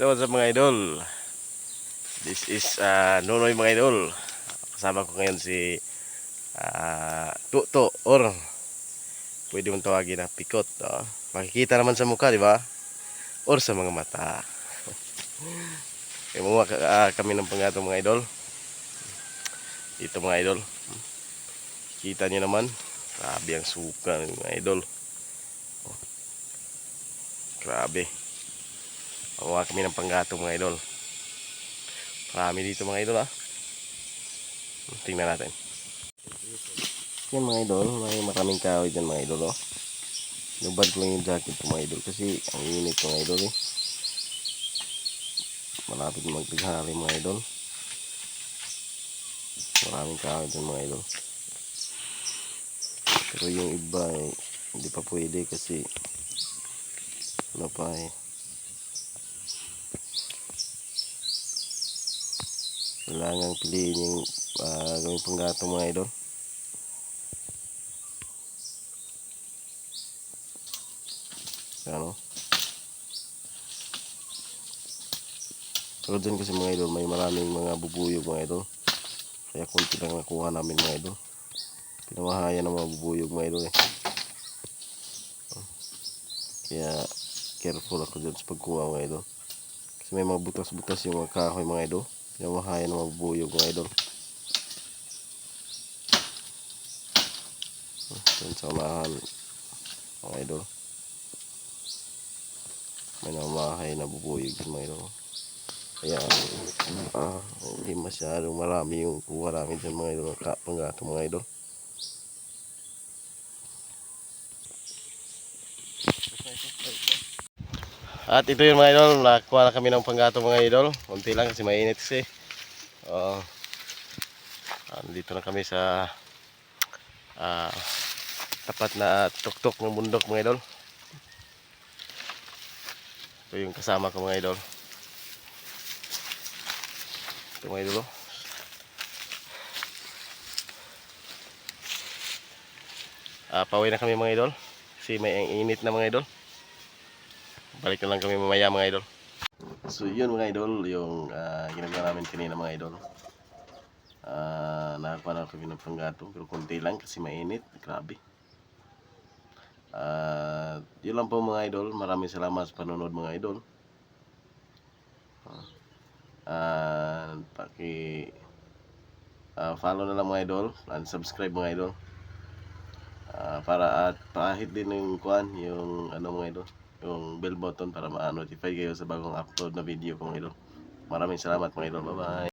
So what's up mga idol? This is uh, Nonoy mga idol. Kasama ko ngayon si uh, Tuto or pwede mong tawagin na Pikot. No? Makikita naman sa mukha, di ba? Or sa mga mata. Kaya uh, kami ng pangatong mga idol. Ito mga idol. Kita nyo naman. Grabe ang suka mga idol. Oh. Grabe. Makuha kami ng panggato mga idol. Marami dito mga idol ha. Tingnan natin. Yan mga idol, may maraming kahoy dyan mga idol oh. Nubad ko yung jacket ko mga idol kasi ang init mga idol eh. Malapit magpighari mga idol. Maraming kahoy dyan mga idol. Pero yung iba eh, hindi pa pwede kasi ano pa eh. Kailangan piliin yung uh, gawing panggato mga idol. Ano? Pero dyan kasi mga idol, may maraming mga bubuyog mga idol. Kaya kunti lang nakuha namin mga idol. Pinamahaya ng mga bubuyog mga idol eh. Kaya careful ako dyan sa pagkuha mga idol. Kasi may mga butas-butas yung mga kahoy mga idol. Pinamahaya ng mga bubuyog mga idol. Dyan sa unahan mga idol. May namahay na bubuyog yung mga idol. Kaya ah, hindi masyadong marami yung kuha namin dyan mga idol. Panggato mga idol. At ito yung mga idol, nakakuha na kami ng panggato mga idol. Kunti lang kasi mainit kasi. Oo. Andito na kami sa ah, tapat na tuktok ng bundok mga idol. Ito yung kasama ko mga idol. Ito mga idol. oh. Ah, pauwi na kami mga idol. Kasi may ang init na mga idol. Balik na lang kami mamaya mga idol. So yun mga idol, yung ah, ginagawa namin kanina mga idol. Ah, nakakuha na kami ng panggato pero konti lang kasi mainit. Grabe. Ah, yun lang po mga idol. Maraming salamat sa panonood mga idol. Ah, paki ah, follow na lang mga idol and subscribe mga idol. Ah, para at pahit din yung kuan yung ano mga idol yung bell button para ma-notify kayo sa bagong upload na video ko mga idol. Maraming salamat mga idol. Bye-bye.